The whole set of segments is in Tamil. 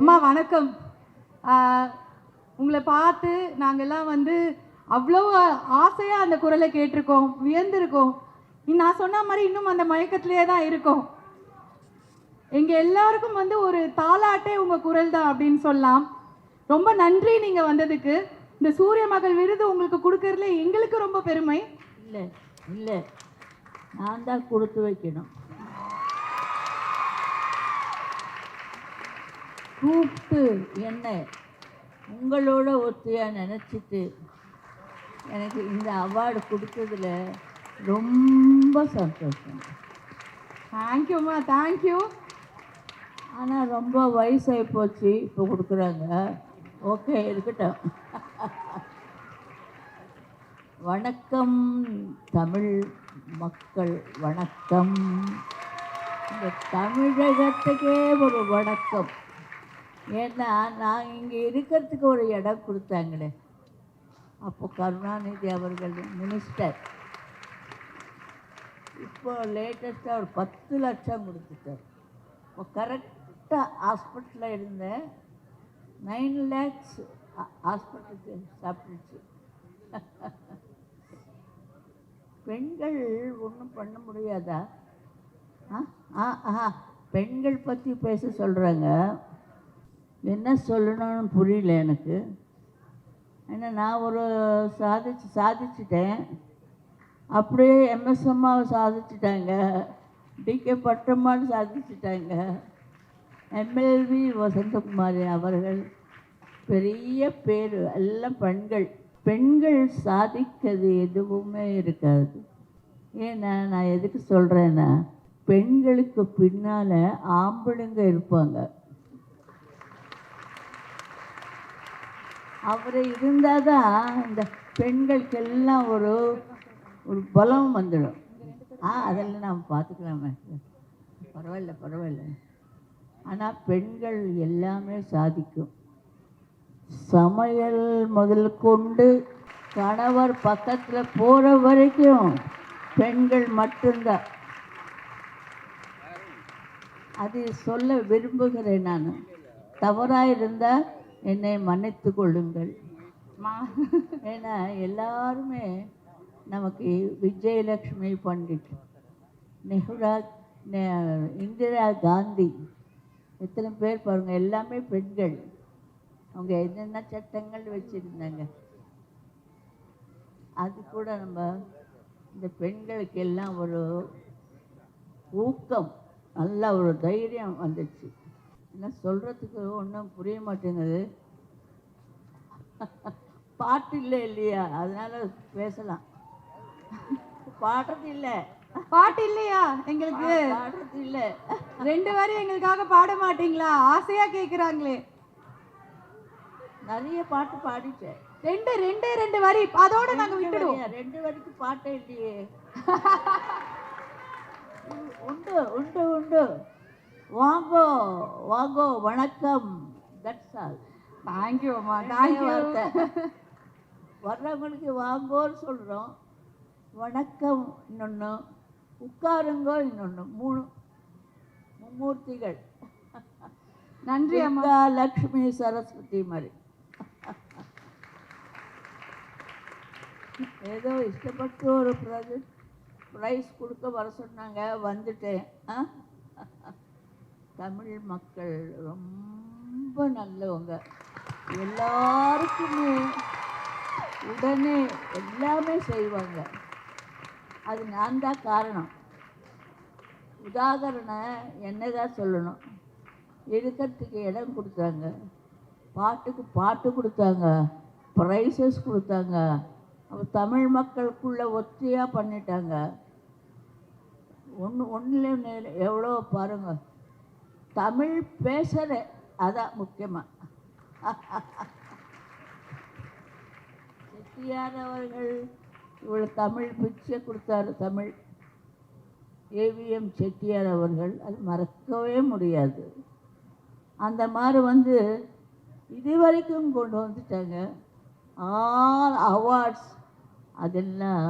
அம்மா வணக்கம். உங்களை பார்த்து நாங்கள்லாம் வந்து அவ்வளோ ஆசையாக அந்த குரலை கேட்டிருக்கோம் வியந்திருக்கோம். நான் சொன்ன மாதிரி இன்னும் அந்த மயக்கத்திலே தான் இருக்கோம். எங்கள் எல்லாருக்கும் வந்து ஒரு தாலாட்டே உங்கள் குரல் தான் அப்படின்னு சொல்லலாம். ரொம்ப நன்றி நீங்கள் வந்ததுக்கு. இந்த சூரிய மகள் விருது உங்களுக்கு கொடுக்கறதுல எங்களுக்கு ரொம்ப பெருமை. இல்லை இல்லை. நான் தான் கொடுத்து வைக்கணும். கூப்பிட்டு என்ன உங்களோட ஒத்தியாக நினச்சிட்டு எனக்கு இந்த அவார்டு கொடுத்ததுல ரொம்ப சந்தோஷம். தேங்க்யூம்மா தேங்க்யூ ஆனால் ரொம்ப வயசாகி போச்சு இப்போ கொடுக்குறாங்க. ஓகே இருக்கட்டும். வணக்கம் தமிழ் மக்கள் வணக்கம். இந்த தமிழகத்துக்கே ஒரு வணக்கம். ஏன்னா நான் இங்கே இருக்கிறதுக்கு ஒரு இடம் கொடுத்தாங்களே. அப்போ கருணாநிதி அவர்கள் மினிஸ்டர் இப்போ லேட்டஸ்ட்டாக ஒரு பத்து லட்சம் கொடுத்துட்டார். இப்போ கரெக்டாக ஹாஸ்பிட்டலில் இருந்தேன். நைன் லேக்ஸ் ஹாஸ்பிட்டலுக்கு சாப்பிட்டுச்சு. பெண்கள் ஒன்றும் பண்ண முடியாதா? ஆ ஆ ஆ. பெண்கள் பற்றி பேச சொல்கிறாங்க என்ன சொல்லணும்னு புரியல எனக்கு. ஏன்னா நான் ஒரு சாதிச்சு சாதிச்சிட்டேன். அப்படியே எம்எஸ் அம்மாவை சாதிச்சிட்டாங்க. டிகே பட்டம்மான்னு சாதிச்சிட்டாங்க. எம்எல்வி வசந்தகுமாரி அவர்கள். பெரிய பேர் எல்லாம் பெண்கள். பெண்கள் சாதிக்கிறது எதுவுமே இருக்காது. ஏன்னா நான் எதுக்கு சொல்கிறேன்னா பெண்களுக்கு பின்னால் ஆம்பளைங்க இருப்பாங்க. அவர் இருந்தால் தான் இந்த பெண்களுக்கெல்லாம் ஒரு ஒரு பலம் வந்துடும். ஆ அதெல்லாம் நாம் பார்த்துக்கலாமே. பரவாயில்ல பரவாயில்ல. ஆனால் பெண்கள் எல்லாமே சாதிக்கும். சமையல் முதல் கொண்டு கணவர் பக்கத்தில் போகிற வரைக்கும் பெண்கள் மட்டும்தான். அது சொல்ல விரும்புகிறேன் நான். தவறாக இருந்தால் என்னை மன்னித்து கொள்ளுங்கள். ஏன்னா எல்லாருமே நமக்கு விஜயலக்ஷ்மி பண்டிட். நெஹ்ரா இந்திரா காந்தி. எத்தனை பேர் பாருங்க எல்லாமே பெண்கள். அவங்க என்னென்ன சட்டங்கள் வச்சுருந்தாங்க. அது கூட நம்ம இந்த பெண்களுக்கு எல்லாம் ஒரு ஊக்கம் நல்ல ஒரு தைரியம் வந்துச்சு. என்ன சொல்கிறதுக்கு ஒன்றும் புரிய மாட்டேங்குது. பாட்டு இல்லை இல்லையா? அதனால பேசலாம். பாடுறது இல்லை. பாட்டு இல்லையா எங்களுக்கு? பாடுறது இல்லை. ரெண்டு வரி எங்களுக்காக பாட மாட்டீங்களா? ஆசையா கேக்குறாங்களே. நிறைய பாட்டு பாடிட்டேன். ரெண்டு ரெண்டே ரெண்டு வரி. அதோட நாங்க விட்டுடுவோம்? ரெண்டு வரைக்கும் பாட்டே இல்லையே. உண்டு உண்டு உண்டு. வாங்கோ வாங்கோ வணக்கம். தட்ஸ் ஆல் தேங்க்யூ அம்மா வார்த்தை. தேங்க்யூ வர்றவங்களுக்கு வாங்கோன்னு சொல்கிறோம் வணக்கம் இன்னொன்று உட்காருங்கோ இன்னொன்று மூணு மும்மூர்த்திகள். நன்றி அம்மா. லக்ஷ்மி சரஸ்வதி மாதிரி. ஏதோ இஷ்டப்பட்டு ஒரு ப்ராஜெக்ட் ப்ரைஸ் கொடுக்க வர சொன்னாங்க. வந்துட்டேன். ஆ? தமிழ் மக்கள் ரொம்ப நல்லவங்க. எல்லாருக்குமே உடனே எல்லாமே செய்வாங்க. அது நான் தான் காரணம். உதாகரணம் என்ன தான் சொல்லணும். இருக்கிறதுக்கு இடம் கொடுத்தாங்க. பாட்டுக்கு பாட்டு கொடுத்தாங்க. ப்ரைஸஸ் கொடுத்தாங்க. அப்போ தமிழ் மக்களுக்குள்ளே ஒத்தியாக பண்ணிட்டாங்க. ஒன்று ஒன்றில் எவ்வளோ பாருங்கள் தமிழ் பேசுகிற அதான் முக்கியமாக செட்டியார் அவர்கள் இவ்வளோ தமிழ் பிச்சை கொடுத்தாரு தமிழ். ஏவிஎம் செட்டியார் அவர்கள் அது மறக்கவே முடியாது. அந்த மாதிரி வந்து இது வரைக்கும் கொண்டு வந்துட்டாங்க. ஆல் அவார்ட்ஸ் அதெல்லாம்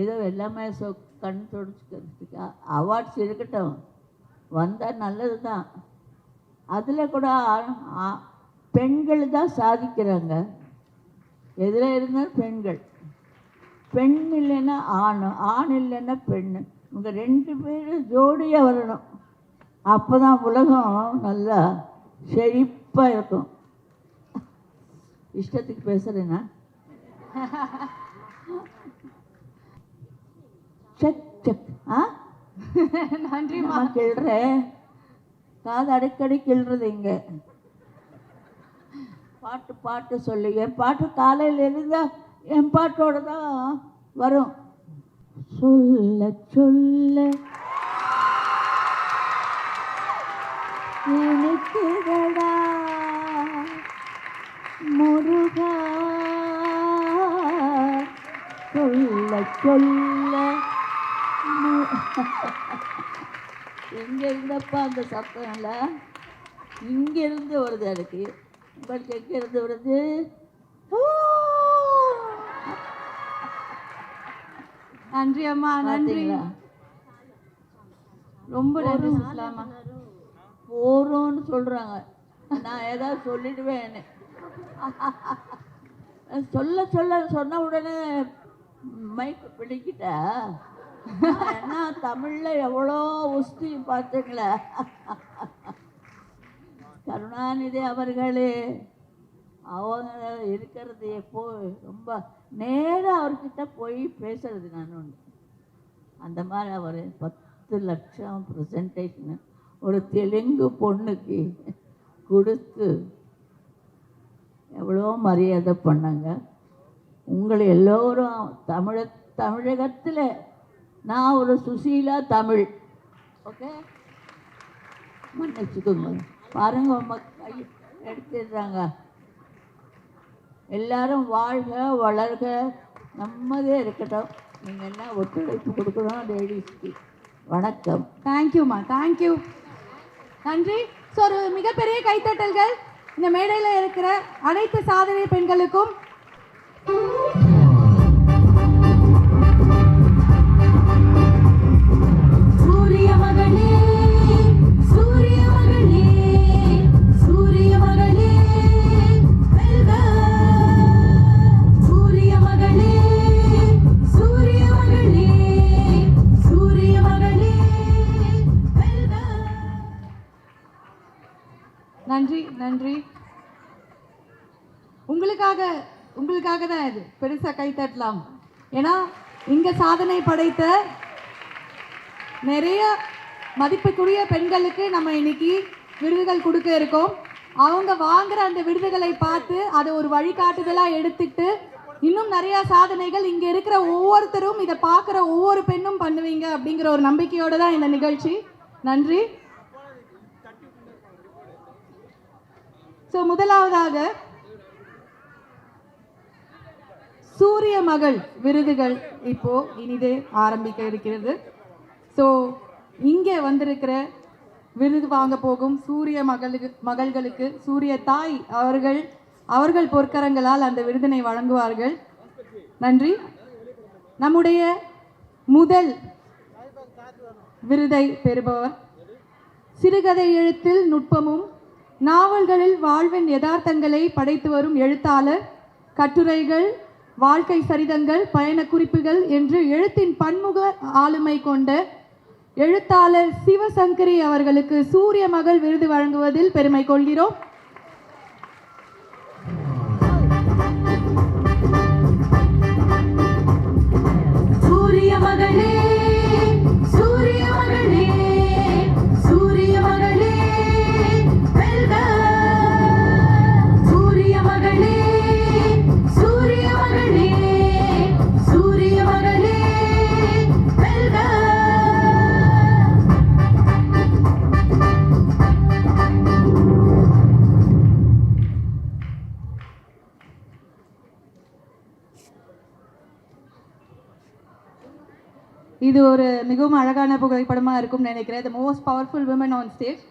ஏதோ எல்லாமே சொ கண் தொடச்சுக்கிறதுக்கு அவார்ட்ஸ் இருக்கட்டும். வந்தால் நல்லது தான் அதில் கூட ஆ- பெண்கள் தான் சாதிக்கிறாங்க. எதில் இருந்தாலும் பெண்கள். பெண் இல்லைன்னா ஆண் ஆண் இல்லைன்னா பெண். இவங்க ரெண்டு பேரும் ஜோடியாக வரணும். அப்போ தான் உலகம் நல்லா செழிப்பாக இருக்கும். இஷ்டத்துக்கு பேசுகிறேன்னா செக் செக். ஆ? நன்றிம்மா. நான் கிள்றேன் காது அடிக்கடி கிள்றது இங்க. பாட்டு பாட்டு சொல்லி. என் பாட்டு காலையில் இருந்தா என் பாட்டோட தான் வரும். சொல்ல சொல்ல. முருகா. சொல்ல சொல்ல. எங்க இருந்தப்பா அந்த சத்தம் இல்ல. இங்க இருந்து வருது எனக்கு. உங்களுக்கு எங்க இருந்து வருது! நன்றி அம்மா நன்றி? ரொம்ப நன்றி சுஸ்லாமா போறோம்னு சொல்றாங்க. நான் ஏதாவது சொல்லிடுவேன் சொல்ல சொல்ல சொன்ன உடனே மைக் பிடிக்கிட்டா ஏன்னா தமிழில் எவ்வளோ உஸ்தி பார்த்துக்கல. கருணாநிதி அவர்களே அவங்க இருக்கிறது எப்போ ரொம்ப நேராக அவர்கிட்ட போய் பேசுறது நான் ஒன்று அந்த மாதிரி அவர் பத்து லட்சம் ப்ரெசன்டேஷன் ஒரு தெலுங்கு பொண்ணுக்கு கொடுத்து எவ்வளோ மரியாதை பண்ணாங்க. உங்களை எல்லோரும் தமிழ தமிழகத்தில் நான் ஒரு சுசீலா தமிழ். ஓகே மன்னிச்சுக்கோங்க பாருங்க உங்க கை எடுத்துடுறாங்க. எல்லாரும் வாழ்க வளர்க. நம்மதே இருக்கட்டும். நீங்கள் என்ன ஒத்துழைப்பு கொடுக்கணும் லேடிஸ்க்கு வணக்கம். தேங்க்யூம்மா தேங்க்யூ நன்றி. ஸோ ஒரு மிகப்பெரிய கைத்தட்டல்கள் இந்த மேடையில் இருக்கிற அனைத்து சாதனை பெண்களுக்கும் நன்றி நன்றி. உங்களுக்காக உங்களுக்காக தான் இது. பெருசாக கை தட்டலாம். ஏன்னா இங்கே சாதனை படைத்த நிறைய மதிப்புக்குரிய பெண்களுக்கு நம்ம இன்னைக்கு விருதுகள் கொடுக்க இருக்கோம். அவங்க வாங்குற அந்த விருதுகளை பார்த்து அதை ஒரு வழிகாட்டுதலாக எடுத்துக்கிட்டு இன்னும் நிறைய சாதனைகள் இங்கே இருக்கிற ஒவ்வொருத்தரும் இதை பார்க்குற ஒவ்வொரு பெண்ணும் பண்ணுவீங்க அப்படிங்கிற ஒரு நம்பிக்கையோடு தான் இந்த நிகழ்ச்சி. நன்றி. ஸோ முதலாவதாக சூரிய மகள் விருதுகள் இப்போ இனிதே ஆரம்பிக்க இருக்கிறது. ஸோ இங்கே வந்திருக்கிற விருது வாங்க போகும் சூரிய மகளுக்கு மகள்களுக்கு சூரிய தாய் அவர்கள் அவர்கள் பொற்கரங்களால் அந்த விருதினை வழங்குவார்கள். நன்றி. நம்முடைய முதல் விருதை பெறுபவர். சிறுகதை எழுத்தில் நுட்பமும் நாவல்களில் வாழ்வின் யதார்த்தங்களை படைத்து வரும் எழுத்தாளர் கட்டுரைகள் வாழ்க்கை சரிதங்கள் பயண குறிப்புகள் என்று எழுத்தின் பன்முக ஆளுமை கொண்ட எழுத்தாளர் சிவசங்கரி அவர்களுக்கு சூரிய மகள் விருது வழங்குவதில் பெருமை கொள்கிறோம். சூரிய மகளே இது ஒரு மிகவும் அழகான புகைப்படமாக இருக்கும்னு நினைக்கிறேன். The most powerful women on stage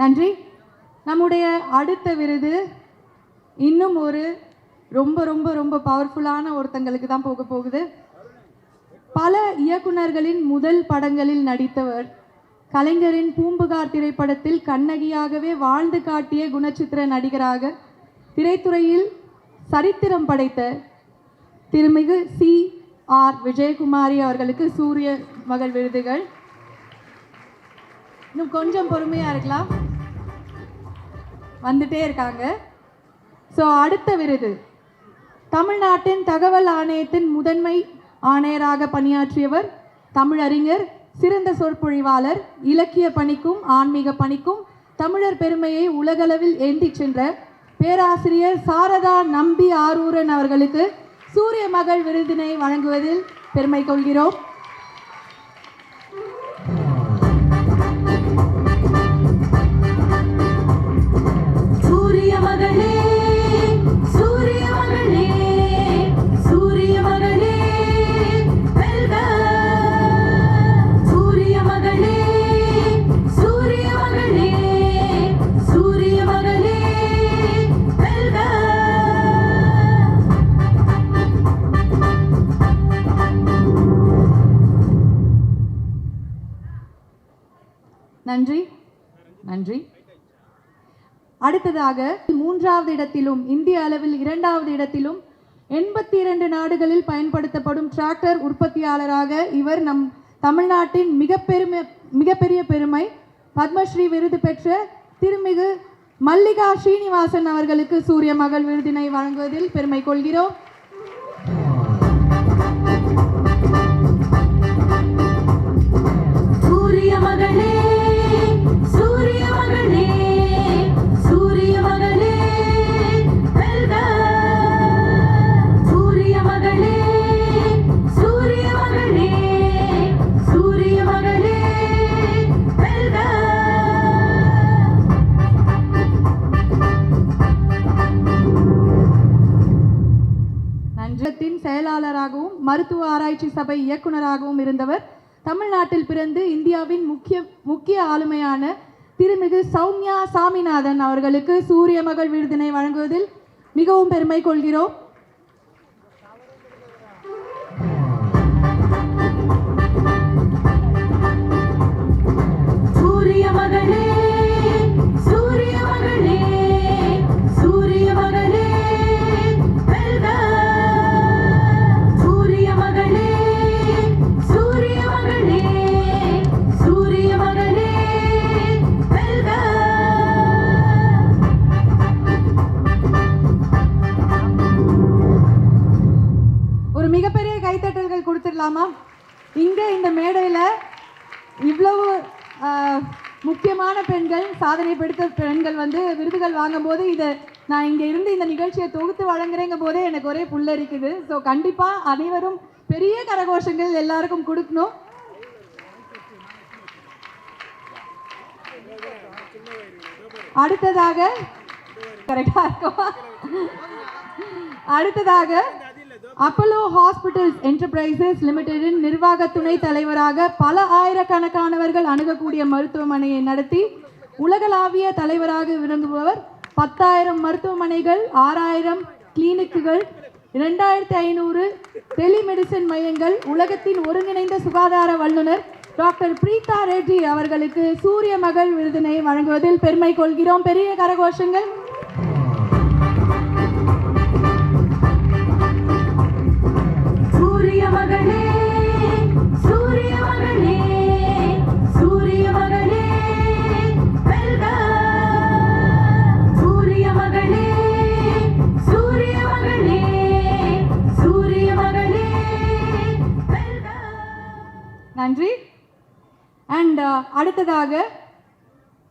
நன்றி. நம்முடைய அடுத்த விருது இன்னும் ஒரு ரொம்ப ரொம்ப ரொம்ப பவர்ஃபுல்லான ஒருத்தங்களுக்கு தான் போக போகுது. பல இயக்குனர்களின் முதல் படங்களில் நடித்தவர் கலைஞரின் பூம்புகார் திரைப்படத்தில் கண்ணகியாகவே வாழ்ந்து காட்டிய குணச்சித்திர நடிகராக திரைத்துறையில் சரித்திரம் படைத்த திருமிகு சி. ஆர். விஜயகுமாரி அவர்களுக்கு சூரிய மகள் விருதுகள். இன்னும் கொஞ்சம் பொறுமையா இருக்கலாம். வந்துட்டே இருக்காங்க. ஸோ அடுத்த விருது. தமிழ்நாட்டின் தகவல் ஆணையத்தின் முதன்மை ஆணையராக பணியாற்றியவர் தமிழறிஞர் சிறந்த சொற்பொழிவாளர் இலக்கிய பணிக்கும் ஆன்மீக பணிக்கும் தமிழர் பெருமையை உலகளவில் ஏந்திச் சென்ற பேராசிரியர் சாரதா நம்பி ஆரூரன் அவர்களுக்கு சூரிய மகள் விருதினை வழங்குவதில் பெருமை கொள்கிறோம். அடுத்ததாக மூன்றாவது இடத்திலும் இந்திய அளவில் இரண்டாவது இடத்திலும் எண்பத்தி இரண்டு நாடுகளில் பயன்படுத்தப்படும் டிராக்டர் உற்பத்தியாளராக இவர் நம் தமிழ்நாட்டின் மிக பெருமை மிகப்பெரிய பெருமை பத்மஸ்ரீ விருது பெற்ற திருமிகு மல்லிகா ஸ்ரீனிவாசன் அவர்களுக்கு சூரிய மகள் விருதினை வழங்குவதில் பெருமை கொள்கிறோம். சூரிய மகளே செயலாளராகவும் மருத்துவ ஆராய்ச்சி சபை இயக்குநராகவும் இருந்தவர். தமிழ்நாட்டில் பிறந்து இந்தியாவின் முக்கிய முக்கிய ஆளுமையான திருமிகு சௌமியா சாமிநாதன் அவர்களுக்கு சூரிய மகள் விருதினை வழங்குவதில் மிகவும் பெருமை கொள்கிறோம். சூரிய மகளே கைத்தட்டல்கள் இங்கே இந்த மேடையில் இவ்வளவு முக்கியமான பெண்கள் சாதனை படுத்த பெண்கள் வந்து விருதுகள் வாங்கும்போது இதை நான் இங்கே இருந்து இந்த நிகழ்ச்சியை தொகுத்து வழங்குறேங்க போதே எனக்கு ஒரே புல்லரிக்குது. ஸோ கண்டிப்பாக அனைவரும் பெரிய கரகோஷங்கள் எல்லாருக்கும் கொடுக்கணும். அடுத்ததாக கரெக்டாக இருக்கும்? அடுத்ததாக அப்பலோ ஹாஸ்பிட்டல்ஸ் என்டர்பிரைசஸ் லிமிடெடின் நிர்வாக துணை தலைவராக பல ஆயிரக்கணக்கானவர்கள் அணுகக்கூடிய மருத்துவமனையை நடத்தி உலகளாவிய தலைவராக விளங்குபவர். பத்தாயிரம் மருத்துவமனைகள் ஆறாயிரம் கிளினிக்குகள் இரண்டாயிரத்தி ஐநூறு டெலிமெடிசன் மையங்கள் உலகத்தின் ஒருங்கிணைந்த சுகாதார வல்லுநர் டாக்டர் பிரீதா ரெட்டி அவர்களுக்கு சூரிய மகள் விருதினை வழங்குவதில் பெருமை கொள்கிறோம். பெரிய கரகோஷங்கள். சூரிய மகளே சூரிய மகளே சூரிய மகளே வெல்க. சூரிய மகளே சூரிய மகளே சூரிய மகளே வெல்க. நன்றி. அண்ட் uh, அடுத்ததாக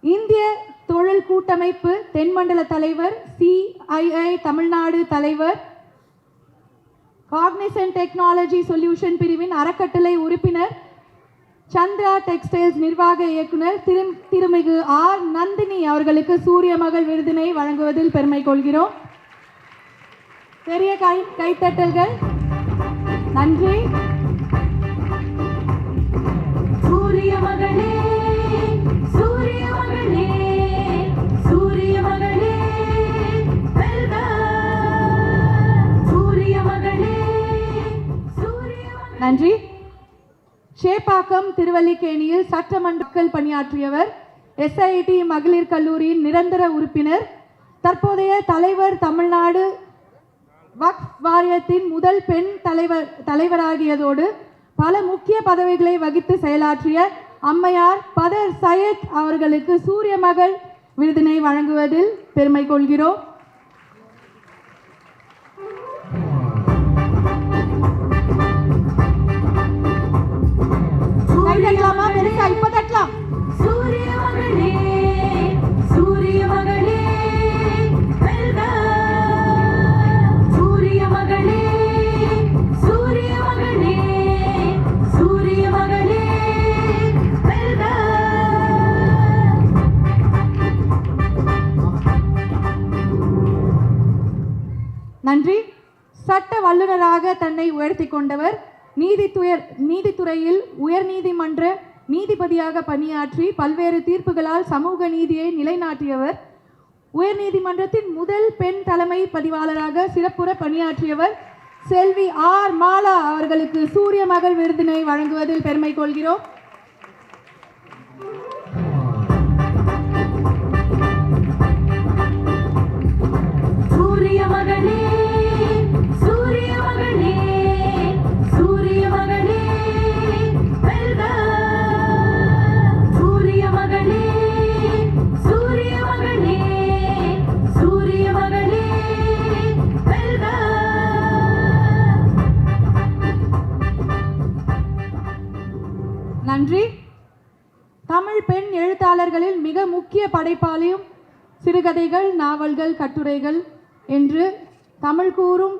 இந்திய தொழில் கூட்டமைப்பு தென்மண்டல தலைவர் சிஐஐ தமிழ்நாடு தலைவர் காக்னிசன் டெக்னாலஜி சொல்யூஷன் பிரிவின் அறக்கட்டளை உறுப்பினர் சந்திரா டெக்ஸ்டைல்ஸ் நிர்வாக இயக்குனர் திரு திருமிகு ஆர். நந்தினி அவர்களுக்கு சூரிய மகள் விருதினை வழங்குவதில் பெருமை கொள்கிறோம். பெரிய கை கைத்தட்டல்கள் நன்றி. சூரிய மகளே. நன்றி. சேப்பாக்கம் திருவல்லிக்கேணியில் சட்டமன்றக்கள் பணியாற்றியவர் எஸ்ஐடி மகளிர் கல்லூரியின் நிரந்தர உறுப்பினர். தற்போதைய தலைவர் தமிழ்நாடு வக்ஃப் வாரியத்தின் முதல் பெண் தலைவர் தலைவராகியதோடு பல முக்கிய பதவிகளை வகித்து செயலாற்றிய அம்மையார் பதர் சையத் அவர்களுக்கு சூரிய மகள் விருதினை வழங்குவதில் பெருமை கொள்கிறோம். கை தட்டலாமா பெருசா இப்ப தட்டலாம் சூரிய மகளே சூரிய மகளே வெல்க. சூரிய மகளே சூரிய மகளே சூரிய மகளே வெல்க. நன்றி. சட்ட வல்லுநராக தன்னை உயர்த்தி கொண்டவர் நீதித்துயர் நீதித்துறையில் உயர்நீதிமன்ற நீதிபதியாக பணியாற்றி பல்வேறு தீர்ப்புகளால் சமூக நீதியை நிலைநாட்டியவர். உயர்நீதிமன்றத்தின் முதல் பெண் தலைமை பதிவாளராக சிறப்புற பணியாற்றியவர் செல்வி ஆர் மாலா அவர்களுக்கு சூரிய மகள் விருதினை வழங்குவதில் பெருமை கொள்கிறோம். சூரிய மகளே படைப்பாளியும் சிறுகதைகள் நாவல்கள் கட்டுரைகள் என்று தமிழ் கூறும்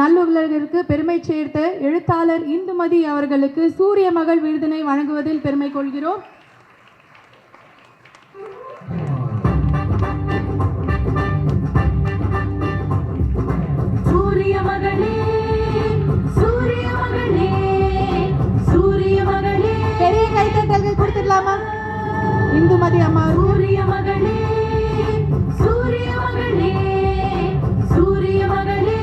நல்லுலகிற்கு பெருமை சேர்த்த எழுத்தாளர் இந்துமதி அவர்களுக்கு சூரிய மகள் விருதினை வழங்குவதில் பெருமை கொள்கிறோம். சூரிய மகளே சூரிய மகளே சூரிய மகளே. பெரிய கைத்தட்டல்கள் கொடுத்துடலாமா? இந்துமதி அம்மா சூரிய மகளே சூரிய மகளே சூரிய மகளே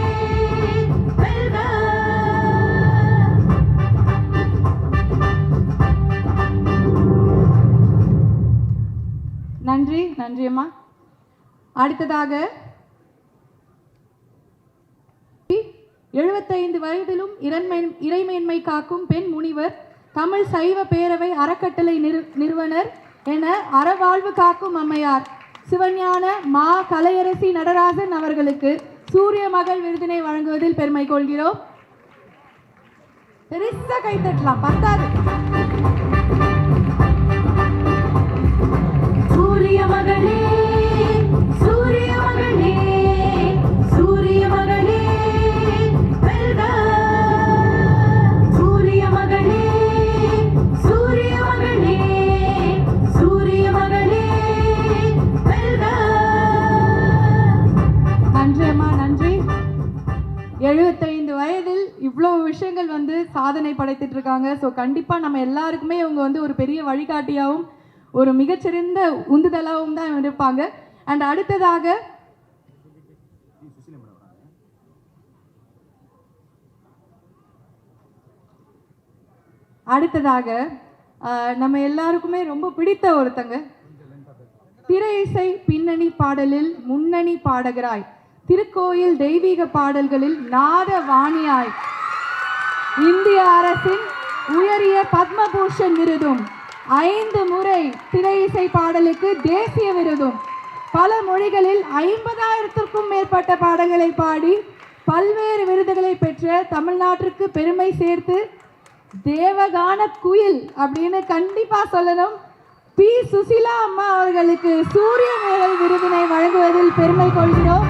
நன்றி நன்றி அம்மா. அடுத்ததாக எழுபத்தைந்து வயதிலும் இறைமை இறைமேன்மை காக்கும் பெண் முனிவர் தமிழ் சைவ பேரவை அறக்கட்டளை நிறு நிறுவனர் என அறவாழ்வு காக்கும் அம்மையார் சிவஞான மா கலையரசி நடராஜன் அவர்களுக்கு சூரிய மகள் விருதினை வழங்குவதில் பெருமை கொள்கிறோம். பெருசா கை தட்டலாம் பத்தாது. சூரிய மகளே. இவ்வளோ விஷயங்கள் வந்து சாதனை படைத்துட்டு இருக்காங்க. ஸோ கண்டிப்பாக நம்ம எல்லாருக்குமே இவங்க வந்து ஒரு பெரிய வழிகாட்டியாகவும் ஒரு மிகச்சிறந்த உந்துதலாகவும் தான் இருப்பாங்க. அண்ட் அடுத்ததாக அடுத்ததாக நம்ம எல்லாருக்குமே ரொம்ப பிடித்த ஒருத்தங்க. திரை இசை பின்னணி பாடலில் முன்னணி பாடகராய் திருக்கோயில் தெய்வீக பாடல்களில் நாத வாணியாய் இந்திய அரசின் உயரிய பத்மபூஷன் விருதும் ஐந்து முறை திரை இசை பாடலுக்கு தேசிய விருதும் பல மொழிகளில் ஐம்பதாயிரத்திற்கும் மேற்பட்ட பாடல்களை பாடி பல்வேறு விருதுகளை பெற்ற தமிழ்நாட்டிற்கு பெருமை சேர்த்து தேவகான குயில் அப்படின்னு கண்டிப்பாக சொல்லணும். பி. சுசிலா அம்மா அவர்களுக்கு சூரிய மேகல் விருதினை வழங்குவதில் பெருமை கொள்கிறோம்.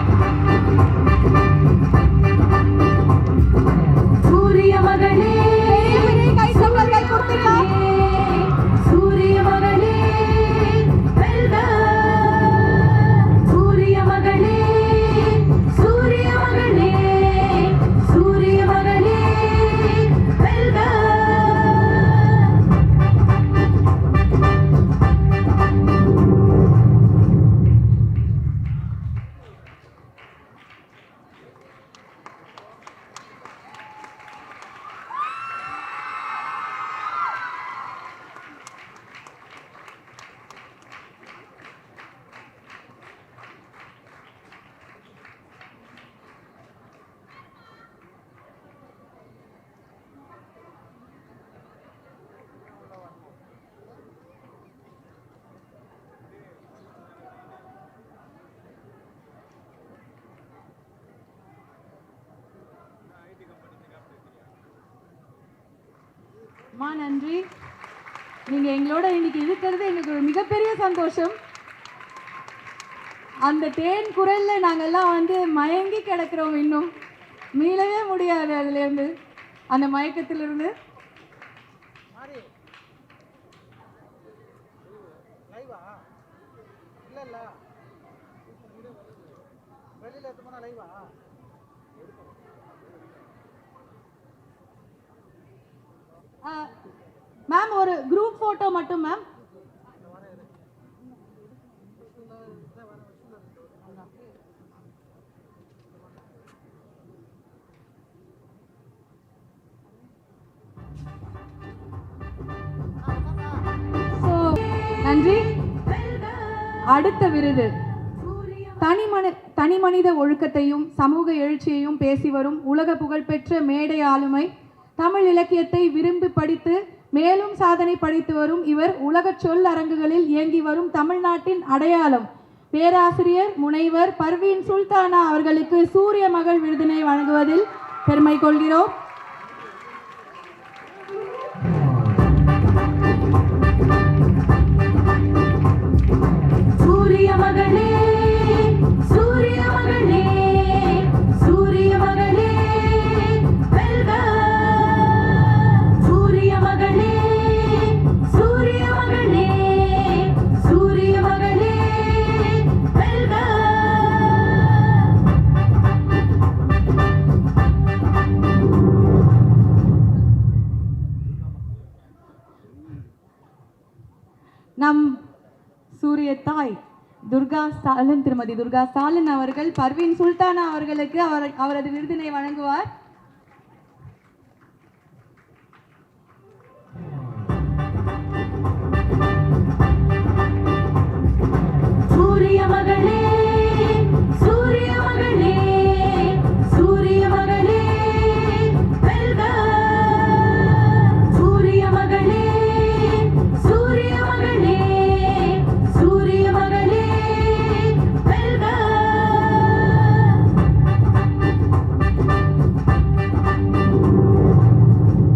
மா நன்றி. நீங்கள் எங்களோட இன்னைக்கு இருக்கிறது எங்களுக்கு ஒரு மிகப்பெரிய சந்தோஷம். அந்த தேன் குரல்ல நாங்கெல்லாம் வந்து மயங்கி கிடக்கிறோம் இன்னும். மீளவே முடியாது அதுலேருந்து. அந்த மயக்கத்திலிருந்து. லைவா? வெளியில எடுத்து போனா லைவா? மேம் ஒரு குரூப் ஃபோட்டோ மட்டும் மேம் நன்றி. அடுத்த விருது. தனிமனி தனி மனித ஒழுக்கத்தையும் சமூக எழுச்சியையும் பேசி வரும் உலக புகழ்பெற்ற மேடை ஆளுமை தமிழ் இலக்கியத்தை விரும்பி படித்து மேலும் சாதனை படைத்து வரும் இவர் உலக சொல் அரங்குகளில் இயங்கி வரும் தமிழ்நாட்டின் அடையாளம். பேராசிரியர் முனைவர் பர்வீன் சுல்தானா அவர்களுக்கு சூரிய மகள் விருதினை வழங்குவதில் பெருமை கொள்கிறோம். சூரிய மகளே நம் சூரிய தாய் துர்கா ஸ்டாலின் திருமதி துர்கா ஸ்டாலின் அவர்கள் பர்வீன் சுல்தானா அவர்களுக்கு அவர் அவரது விருதினை வழங்குவார்.